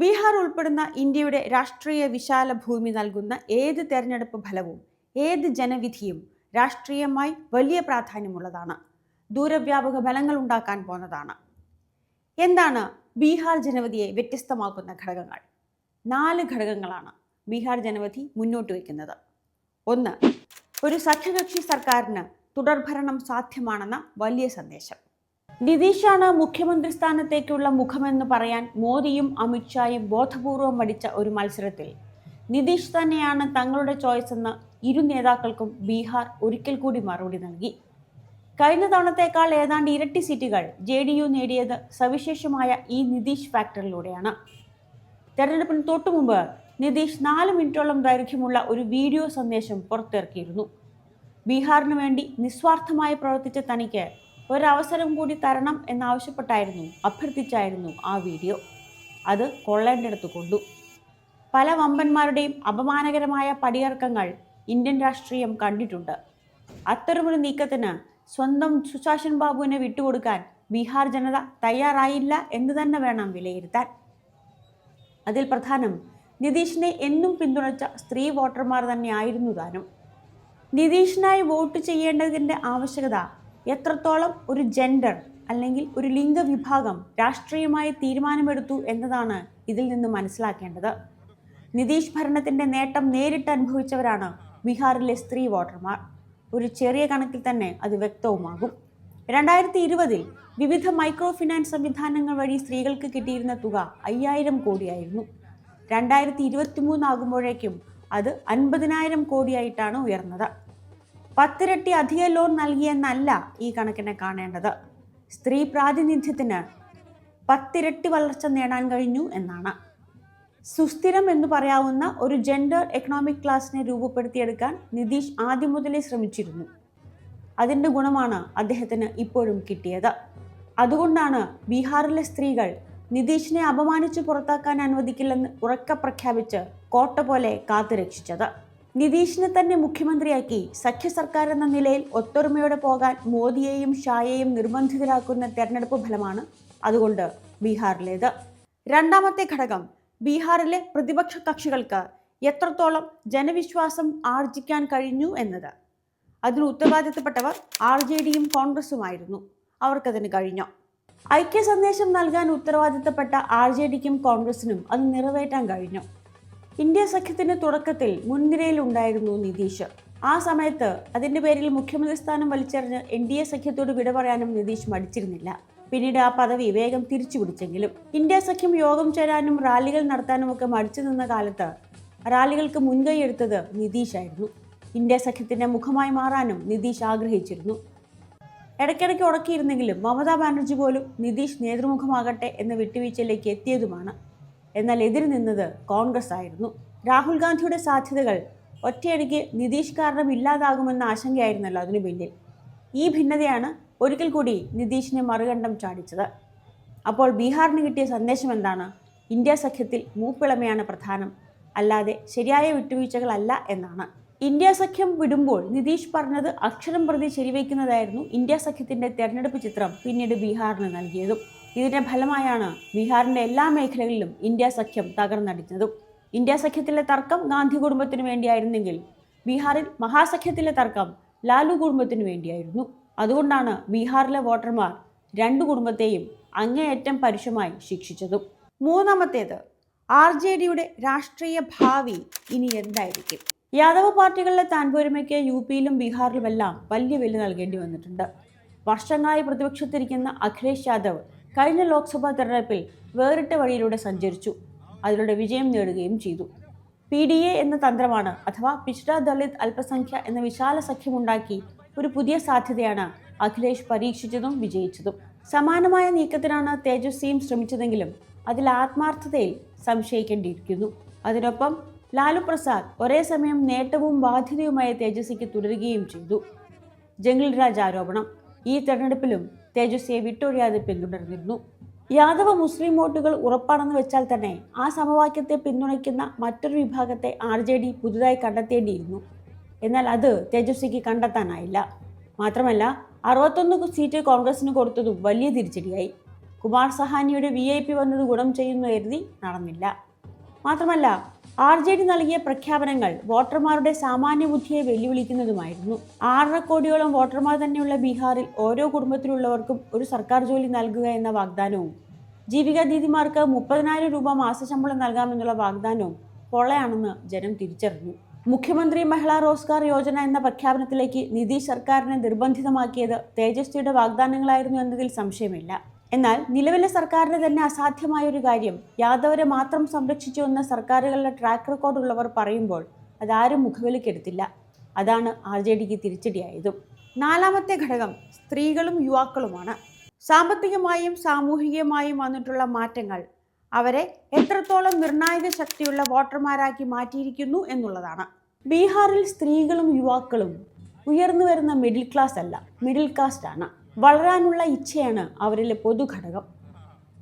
ബീഹാർ ഉൾപ്പെടുന്ന ഇന്ത്യയുടെ രാഷ്ട്രീയ വിശാല ഭൂമി നൽകുന്ന ഏത് തെരഞ്ഞെടുപ്പ് ഫലവും ഏത് ജനവിധിയും രാഷ്ട്രീയമായി വലിയ പ്രാധാന്യമുള്ളതാണ്. ദൂരവ്യാപക ഫലങ്ങൾ ഉണ്ടാക്കാൻ പോന്നതാണ് എന്താണ് ബീഹാർ ജനവിധിയെ വ്യത്യസ്തമാക്കുന്ന ഘടകങ്ങൾ? നാല് ഘടകങ്ങളാണ് ബീഹാർ ജനവിധി മുന്നോട്ട് വയ്ക്കുന്നത്. ഒന്ന് ഒരു സഖ്യകക്ഷി സർക്കാരിന് തുടർഭരണം സാധ്യമാണെന്ന വലിയ സന്ദേശം. നിതീഷാണ് മുഖ്യമന്ത്രി സ്ഥാനത്തേക്കുള്ള മുഖമെന്ന് പറയാൻ മോദിയും അമിത്ഷായും ബോധപൂർവം മടിച്ച ഒരു മത്സരത്തിൽ. നിതീഷ് തന്നെയാണ് തങ്ങളുടെ ചോയ്സ് എന്ന് ഇരു നേതാക്കൾക്കും ബീഹാർ ഒരിക്കൽ കൂടി മറുപടി നൽകി. കഴിഞ്ഞ തവണത്തേക്കാൾ ഏതാണ്ട് ഇരട്ടി സീറ്റുകൾ ജെ ഡി യു നേടിയത് സവിശേഷമായ ഈ നിതീഷ് ഫാക്ടറിലൂടെയാണ്. തെരഞ്ഞെടുപ്പിന് തൊട്ടുമുമ്പ് നിതീഷ് നാല് മിനിറ്റോളം ദൈർഘ്യമുള്ള ഒരു വീഡിയോ സന്ദേശം പുറത്തിറക്കിയിരുന്നു. ബീഹാറിനു വേണ്ടി നിസ്വാർത്ഥമായി പ്രവർത്തിച്ച തനിക്ക് ഒരവസരം കൂടി തരണം എന്നാവശ്യപ്പെട്ടായിരുന്നു. അഭ്യർത്ഥിച്ചായിരുന്നു ആ വീഡിയോ. അത് കൊള്ളേണ്ടടുത്ത് കൊണ്ടു. പല വമ്പന്മാരുടെയും അപമാനകരമായ പടിയിറക്കങ്ങൾ ഇന്ത്യൻ രാഷ്ട്രീയം കണ്ടിട്ടുണ്ട്. അത്തരമൊരു നീക്കത്തിന് സ്വന്തം സുശാസൻ ബാബുവിനെ വിട്ടുകൊടുക്കാൻ ബീഹാർ ജനത തയ്യാറായില്ല എന്ന് തന്നെ വേണം വിലയിരുത്താൻ. അതിൽ പ്രധാനം നിതീഷിനെ എന്നും പിന്തുണച്ച സ്ത്രീ വോട്ടർമാർ തന്നെയായിരുന്നു താനും. നിതീഷിനായി വോട്ട് ചെയ്യേണ്ടതിന്റെ ആവശ്യകത എത്രത്തോളം ഒരു ജെൻഡർ അല്ലെങ്കിൽ ഒരു ലിംഗവിഭാഗം രാഷ്ട്രീയമായി തീരുമാനമെടുത്തു എന്നതാണ് ഇതിൽ നിന്ന് മനസ്സിലാക്കേണ്ടത്. നിതീഷ് ഭരണത്തിന്റെ നേട്ടം നേരിട്ട് അനുഭവിച്ചവരാണ് ബീഹാറിലെ സ്ത്രീ വോട്ടർമാർ. ഒരു ചെറിയ കണക്കിൽ തന്നെ അത് വ്യക്തവുമാകും. രണ്ടായിരത്തി ഇരുപതിൽ വിവിധ മൈക്രോ ഫിനാൻസ് സംവിധാനങ്ങൾ വഴി സ്ത്രീകൾക്ക് കിട്ടിയിരുന്ന തുക അയ്യായിരം കോടിയായിരുന്നു. രണ്ടായിരത്തി ഇരുപത്തി മൂന്നാകുമ്പോഴേക്കും അത് അൻപതിനായിരം കോടിയായിട്ടാണ് ഉയർന്നത്. പത്തിരട്ടി അധിക ലോൺ നൽകിയെന്നല്ല ഈ കണക്കിനെ കാണേണ്ടത്. സ്ത്രീ പ്രാതിനിധ്യത്തിന് പത്തിരട്ടി വളർച്ച നേടാൻ കഴിഞ്ഞു എന്നാണ്. സുസ്ഥിരം എന്ന് പറയാവുന്ന ഒരു ജെൻഡർ എക്കണോമിക് ക്ലാസിനെ രൂപപ്പെടുത്തിയെടുക്കാൻ നിതീഷ് ആദ്യം മുതലേ ശ്രമിച്ചിരുന്നു. അതിന്റെ ഗുണമാണ് അദ്ദേഹത്തിന് ഇപ്പോഴും കിട്ടിയത്. അതുകൊണ്ടാണ് ബീഹാറിലെ സ്ത്രീകൾ നിതീഷിനെ അപമാനിച്ച് പുറത്താക്കാൻ അനുവദിക്കില്ലെന്ന് ഉറക്ക പ്രഖ്യാപിച്ച് കോട്ട പോലെ കാത്തുരക്ഷിച്ചത്. നിതീഷിനെ തന്നെ മുഖ്യമന്ത്രിയാക്കി. സഖ്യ സർക്കാർ എന്ന നിലയിൽ ഒത്തൊരുമയോടെ പോകാൻ മോദിയെയും ഷായെയും നിർബന്ധിതരാക്കുന്ന തെരഞ്ഞെടുപ്പ് ഫലമാണ് അതുകൊണ്ട് ബീഹാറിലേത്. രണ്ടാമത്തെ ഘടകം ബീഹാറിലെ പ്രതിപക്ഷ കക്ഷികൾക്ക് എത്രത്തോളം ജനവിശ്വാസം ആർജിക്കാൻ കഴിഞ്ഞു എന്നത്. അതിന് ഉത്തരവാദിത്തപ്പെട്ടവർ ആർ ജെ ഡിയും കോൺഗ്രസുമായിരുന്നു. അവർക്കതിന് കഴിഞ്ഞു? ഐക്യ സന്ദേശം നൽകാൻ ഉത്തരവാദിത്തപ്പെട്ട ആർ ജെ ഡിക്കും കോൺഗ്രസിനും അത് നിറവേറ്റാൻ കഴിഞ്ഞു? ഇന്ത്യ സഖ്യത്തിന്റെ തുടക്കത്തിൽ മുൻനിരയിലുണ്ടായിരുന്നു നിതീഷ്. ആ സമയത്ത് അതിന്റെ പേരിൽ മുഖ്യമന്ത്രി സ്ഥാനം വലിച്ചെറിഞ്ഞ് എൻ ഡി എ സഖ്യത്തോട് വിട പറയാനും നിതീഷ് മടിച്ചിരുന്നില്ല. പിന്നീട് ആ പദവി വേഗം തിരിച്ചു പിടിച്ചെങ്കിലും ഇന്ത്യ സഖ്യം യോഗം ചേരാനും റാലികൾ നടത്താനും ഒക്കെ മടിച്ചു നിന്ന കാലത്ത് റാലികൾക്ക് മുൻകൈ എടുത്തത് നിതീഷായിരുന്നു. ഇന്ത്യ സഖ്യത്തിന്റെ മുഖമായി മാറാനും നിതീഷ് ആഗ്രഹിച്ചിരുന്നു. ഇടയ്ക്കിടയ്ക്ക് ഉടക്കിയിരുന്നെങ്കിലും മമതാ ബാനർജി പോലും നിതീഷ് നേതൃമുഖമാകട്ടെ എന്ന വിട്ടുവീഴ്ചയിലേക്ക് എത്തിയതുമാണ്. എന്നാൽ എതിർ നിന്നത് കോൺഗ്രസ് ആയിരുന്നു. രാഹുൽ ഗാന്ധിയുടെ സാധ്യതകൾ ഒറ്റയടിക്ക് നിതീഷ് കാരണം ഇല്ലാതാകുമെന്ന ആശങ്കയായിരുന്നല്ലോ അതിനു പിന്നിൽ. ഈ ഭിന്നതയാണ് ഒരിക്കൽ കൂടി നിതീഷിനെ മറുകണ്ഠം ചാടിച്ചത്. അപ്പോൾ ബീഹാറിന് കിട്ടിയ സന്ദേശം എന്താണ്? ഇന്ത്യ സഖ്യത്തിൽ മൂപ്പിളമയാണ് പ്രധാനം. അല്ലാതെ ശരിയായ വിട്ടുവീഴ്ചകളല്ല എന്നാണ്. ഇന്ത്യ സഖ്യം വിടുമ്പോൾ നിതീഷ് പറഞ്ഞത് അക്ഷരം പ്രതി ശരിവയ്ക്കുന്നതായിരുന്നു ഇന്ത്യ സഖ്യത്തിന്റെ തെരഞ്ഞെടുപ്പ് ചിത്രം പിന്നീട് ബീഹാറിന് നൽകിയതും. ഇതിന്റെ ഫലമായാണ് ബീഹാറിന്റെ എല്ലാ മേഖലകളിലും ഇന്ത്യ സഖ്യം തകർന്നടിച്ചതും. ഇന്ത്യ സഖ്യത്തിലെ തർക്കം ഗാന്ധി കുടുംബത്തിന് വേണ്ടിയായിരുന്നെങ്കിൽ ബീഹാറിൽ മഹാസഖ്യത്തിലെ തർക്കം ലാലു കുടുംബത്തിന് വേണ്ടിയായിരുന്നു. അതുകൊണ്ടാണ് ബീഹാറിലെ വോട്ടർമാർ രണ്ടു കുടുംബത്തെയും അങ്ങേയറ്റം പരുഷമായി ശിക്ഷിച്ചതും. മൂന്നാമത്തേത് ആർ ജെ ഡിയുടെ രാഷ്ട്രീയ ഭാവി ഇനി എന്തായിരിക്കും? യാദവ പാർട്ടികളിലെ താൻപോരിമയ്ക്ക് യു പിയിലും ബീഹാറിലുമെല്ലാം വലിയ വില നൽകേണ്ടി വന്നിട്ടുണ്ട്. വർഷങ്ങളായി പ്രതിപക്ഷത്തിരിക്കുന്ന അഖിലേഷ് യാദവ് കഴിഞ്ഞ ലോക്സഭാ തെരഞ്ഞെടുപ്പിൽ വേറിട്ട വഴിയിലൂടെ സഞ്ചരിച്ചു. അതിലൂടെ വിജയം നേടുകയും ചെയ്തു. പി ഡി എ എന്ന തന്ത്രമാണ് അഥവാ പിച്ച്ഡ ദളിത് അല്പസംഖ്യ എന്ന വിശാല സഖ്യമുണ്ടാക്കി ഒരു പുതിയ സാധ്യതയാണ് അഖിലേഷ് പരീക്ഷിച്ചതും വിജയിച്ചതും. സമാനമായ നീക്കത്തിനാണ് തേജസ്വിയും ശ്രമിച്ചതെങ്കിലും അതിൽ ആത്മാർത്ഥതയിൽ സംശയിക്കേണ്ടിയിരിക്കുന്നു. അതിനൊപ്പം ലാലു പ്രസാദ് ഒരേ സമയം നേട്ടവും ബാധ്യതയുമായ തേജസ്വിക്ക് തുടരുകയും ചെയ്തു. ജംഗിൾ രാജ് ആരോപണം. ഈ തെരഞ്ഞെടുപ്പിലും തേജസ്വിയെ വിട്ടൊഴിയാതെ പിന്തുടർന്നിരുന്നു. യാദവ മുസ്ലിം വോട്ടുകൾ ഉറപ്പാണെന്ന് വെച്ചാൽ തന്നെ ആ സമവാക്യത്തെ പിന്തുണയ്ക്കുന്ന മറ്റൊരു വിഭാഗത്തെ ആർ ജെ ഡി പുതുതായി കണ്ടെത്തേണ്ടിയിരുന്നു. എന്നാൽ അത് തേജസ്വിക്ക് കണ്ടെത്താനായില്ല. മാത്രമല്ല അറുപത്തൊന്ന് സീറ്റ് കോൺഗ്രസിന് കൊടുത്തതും വലിയ തിരിച്ചടിയായി. കുമാർ സഹാനിയുടെ വി ഐ പി വന്നത് ഗുണം ചെയ്യുന്നു കരുതി നടന്നില്ല. മാത്രമല്ല ആർ ജെ ഡി നൽകിയ പ്രഖ്യാപനങ്ങൾ വോട്ടർമാരുടെ സാമാന്യ ബുദ്ധിയെ വെല്ലുവിളിക്കുന്നതുമായിരുന്നു. ആറര കോടിയോളം വോട്ടർമാർ തന്നെയുള്ള ബീഹാറിൽ ഓരോ കുടുംബത്തിലുള്ളവർക്കും ഒരു സർക്കാർ ജോലി നൽകുക എന്ന വാഗ്ദാനവും ജീവിക ദീദിമാർക്ക് മുപ്പതിനായിരം രൂപ മാസശമ്പളം നൽകാമെന്നുള്ള വാഗ്ദാനവും പൊള്ളയാണെന്ന് ജനം തിരിച്ചറിഞ്ഞു. മുഖ്യമന്ത്രി മഹിളാ റോസ്ഗാർ യോജന എന്ന പ്രഖ്യാപനത്തിലേക്ക് നിതീഷ് സർക്കാരിനെ നിർബന്ധിതമാക്കിയത് തേജസ്വിയുടെ വാഗ്ദാനങ്ങളായിരുന്നു എന്നതിൽ സംശയമില്ല. എന്നാൽ നിലവിലെ സർക്കാരിന് തന്നെ അസാധ്യമായ ഒരു കാര്യം യാദവരെ മാത്രം സംരക്ഷിച്ചു എന്ന സർക്കാരുകളുടെ ട്രാക്ക് റെക്കോർഡ് ഉള്ളവർ പറയുമ്പോൾ അതാരും മുഖവിലക്കെടുത്തില്ല. അതാണ് ആർ ജെ ഡിക്ക് തിരിച്ചടിയായതും. നാലാമത്തെ ഘടകം സ്ത്രീകളും യുവാക്കളുമാണ്. സാമ്പത്തികമായും സാമൂഹികമായും വന്നിട്ടുള്ള മാറ്റങ്ങൾ അവരെ എത്രത്തോളം നിർണായക ശക്തിയുള്ള വോട്ടർമാരാക്കി മാറ്റിയിരിക്കുന്നു എന്നുള്ളതാണ്. ബീഹാറിൽ സ്ത്രീകളും യുവാക്കളും ഉയർന്നു വരുന്ന മിഡിൽ ക്ലാസ് അല്ല മിഡിൽ കാസ്റ്റ് ആണ്. വളരാനുള്ള ഇച്ഛയാണ് അവരിലെ പൊതുഘടകം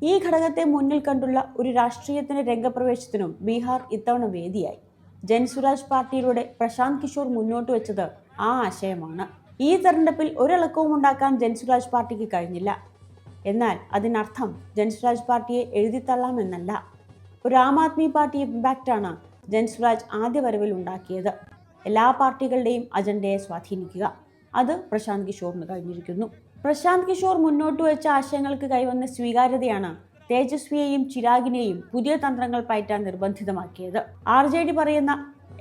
ഈ ഘടകത്തെ മുന്നിൽ കണ്ടുള്ള ഒരു രാഷ്ട്രീയത്തിന്റെ രംഗപ്രവേശത്തിനും ബീഹാർ ഇത്തവണ വേദിയായി. ജൻസുരാജ് പാർട്ടിയിലൂടെ പ്രശാന്ത് കിഷോർ മുന്നോട്ട് വെച്ചത് ആ ആശയമാണ്. ഈ തെരഞ്ഞെടുപ്പിൽ ഒരിളക്കവും ഉണ്ടാക്കാൻ ജൻസുരാജ് പാർട്ടിക്ക് കഴിഞ്ഞില്ല. എന്നാൽ അതിനർത്ഥം ജൻസുരാജ് പാർട്ടിയെ എഴുതിത്തള്ളാമെന്നല്ല ഒരു ആം ആദ്മി പാർട്ടി ഇമ്പാക്റ്റാണ് ജൻസുരാജ് ആദ്യ വരവിൽ ഉണ്ടാക്കിയത്. എല്ലാ പാർട്ടികളുടെയും അജണ്ടയെ സ്വാധീനിക്കുക. അത് പ്രശാന്ത് കിഷോറിന് കഴിഞ്ഞിരിക്കുന്നു. പ്രശാന്ത് കിഷോർ മുന്നോട്ട് വെച്ച ആശയങ്ങൾക്ക് കൈവന്ന സ്വീകാര്യതയാണ് തേജസ്വിയെയും ചിരാഗിനെയും പുതിയ തന്ത്രങ്ങൾ പയറ്റാൻ നിർബന്ധിതമാക്കിയത്. ആർ ജെ ഡി പറയുന്ന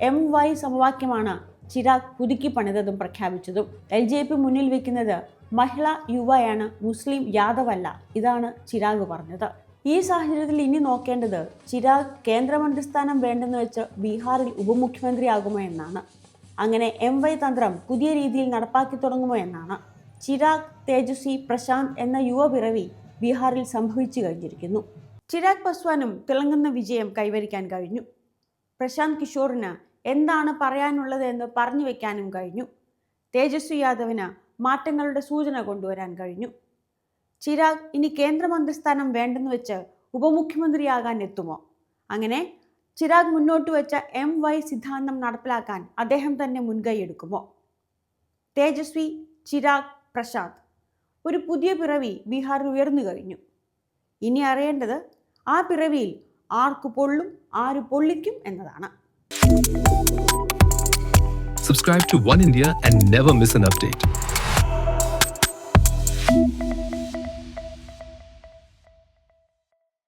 എം വൈ സമവാക്യമാണ് ചിരാഗ് പുതുക്കി പണിതതും പ്രഖ്യാപിച്ചതും. എൽ ജെ പി മുന്നിൽ വെക്കുന്നത് മഹിള യുവയാണ് മുസ്ലിം യാദവല്ല ഇതാണ് ചിരാഗ് പറഞ്ഞത്. ഈ സാഹചര്യത്തിൽ ഇനി നോക്കേണ്ടത് ചിരാഗ് കേന്ദ്രമന്ത്രിസ്ഥാനം വേണ്ടെന്ന് വെച്ച് ബീഹാറിൽ ഉപമുഖ്യമന്ത്രിയാകുമോ എന്നാണ്. അങ്ങനെ എം വൈ തന്ത്രം പുതിയ രീതിയിൽ നടപ്പാക്കി തുടങ്ങുമോ എന്നാണ്. ചിരാഗ് തേജസ്വി പ്രശാന്ത് എന്ന യുവപിറവി ബീഹാറിൽ സംഭവിച്ചു കഴിഞ്ഞിരിക്കുന്നു. ചിരാഗ് പസ്വാനും തിളങ്ങുന്ന വിജയം കൈവരിക്കാൻ കഴിഞ്ഞു. പ്രശാന്ത് കിഷോറിന് എന്താണ് പറയാനുള്ളത് എന്ന് പറഞ്ഞു വെക്കാനും കഴിഞ്ഞു. തേജസ്വി യാദവിന് മാറ്റങ്ങളുടെ സൂചന കൊണ്ടുവരാൻ കഴിഞ്ഞു. ചിരാഗ് ഇനി കേന്ദ്രമന്ത്രിസ്ഥാനം വേണ്ടെന്ന് വെച്ച് ഉപമുഖ്യമന്ത്രിയാകാൻ എത്തുമോ? അങ്ങനെ ചിരാഗ് മുന്നോട്ട് വെച്ച എം വൈ സിദ്ധാന്തം നടപ്പിലാക്കാൻ അദ്ദേഹം തന്നെ മുൻകൈയെടുക്കുമോ? തേജസ്വി ചിരാഗ് പ്രശാന്ത്. ഒരു പുതിയ പിറവി ബീഹാറിൽ ഉയർന്നു കഴിഞ്ഞു. ഇനി അറിയേണ്ടത് ആ പിറവിയിൽ ആർക്ക് പൊള്ളും ആര് പൊള്ളിക്കും എന്നതാണ്. Subscribe to One India and never miss an update.